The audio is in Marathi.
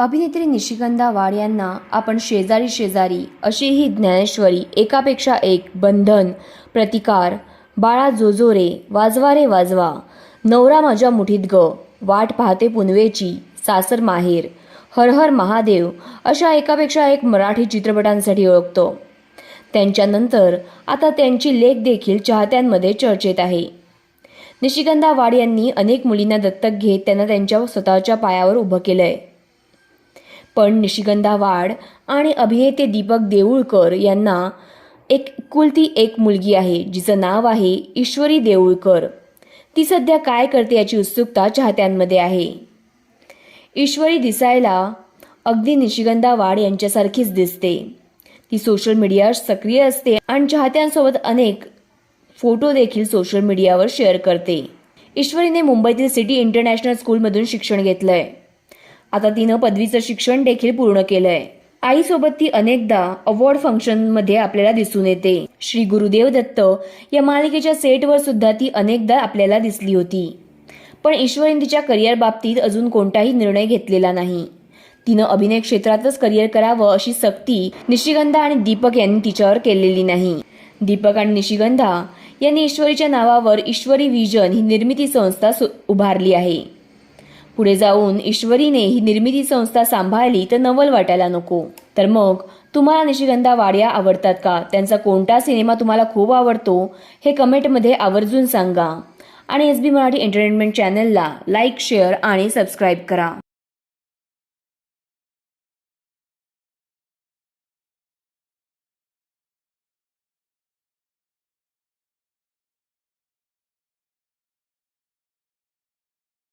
अभिनेत्री निशिगंधा वाड यांना आपण शेजारी शेजारी अशी ही ज्ञानेश्वरी एकापेक्षा एक बंधन प्रतिकार बाळा जोजोरे वाजवा रे वाजवा नवरा माझ्या मुठीत ग वाट पाहते पुनवेची सासर माहेर हर हर महादेव अशा एकापेक्षा एक मराठी चित्रपटांसाठी ओळखतो. त्यांच्यानंतर आता त्यांची लेख देखील चाहत्यांमध्ये चर्चेत आहे. निशिगंधा वाड यांनी अनेक मुलींना दत्तक घेत त्यांना त्यांच्या स्वतःच्या पायावर उभं केलं आहे पण निशिगंधा वाड आणि अभिनेते दीपक देऊळकर यांना एक कुलती एक मुलगी आहे जिचं नाव आहे ईश्वरी देऊळकर. ती सध्या काय करते याची उत्सुकता चाहत्यांमध्ये आहे. ईश्वरी दिसायला अगदी निशिगंधा वाड यांच्यासारखीच दिसते. ती सोशल मीडियावर सक्रिय असते आणि चाहत्यांसोबत अनेक फोटो देखील सोशल मीडियावर शेअर करते. ईश्वरीने मुंबईतील सिटी इंटरनॅशनल स्कूलमधून शिक्षण घेतलंय. आता तिनं पदवीचं शिक्षण देखील पूर्ण केलंय. आईसोबत ती अनेकदा अवॉर्ड फंक्शनमध्ये आपल्याला दिसून येते. श्री गुरुदेव दत्त या मालिकेच्या सेटवर सुद्धा ती अनेकदा आपल्याला दिसली होती. पण ईश्वरीन तिच्या करिअर बाबतीत अजून कोणताही निर्णय घेतलेला नाही. तिनं अभिनय क्षेत्रातच करिअर करावं अशी सक्ती निशिगंधा आणि दीपक यांनी तिच्यावर केलेली नाही. दीपक आणि निशिगंधा यांनी ईश्वरीच्या नावावर ईश्वरी विजन ही निर्मिती संस्था उभारली आहे. पुढे जाऊन ईश्वरीने ही निर्मिती संस्था सांभाळली तर नवल वाटायला नको. तर मग तुम्हाला निशिगंधा वाड्या आवडतात का? त्यांचा कोणता सिनेमा तुम्हाला खूप आवडतो? हे कमेंटमध्ये आवर्जून सांगा. आणि एस बी मराठी एंटरटेनमेंट चॅनलला लाईक शेअर आणि सबस्क्राईब करा.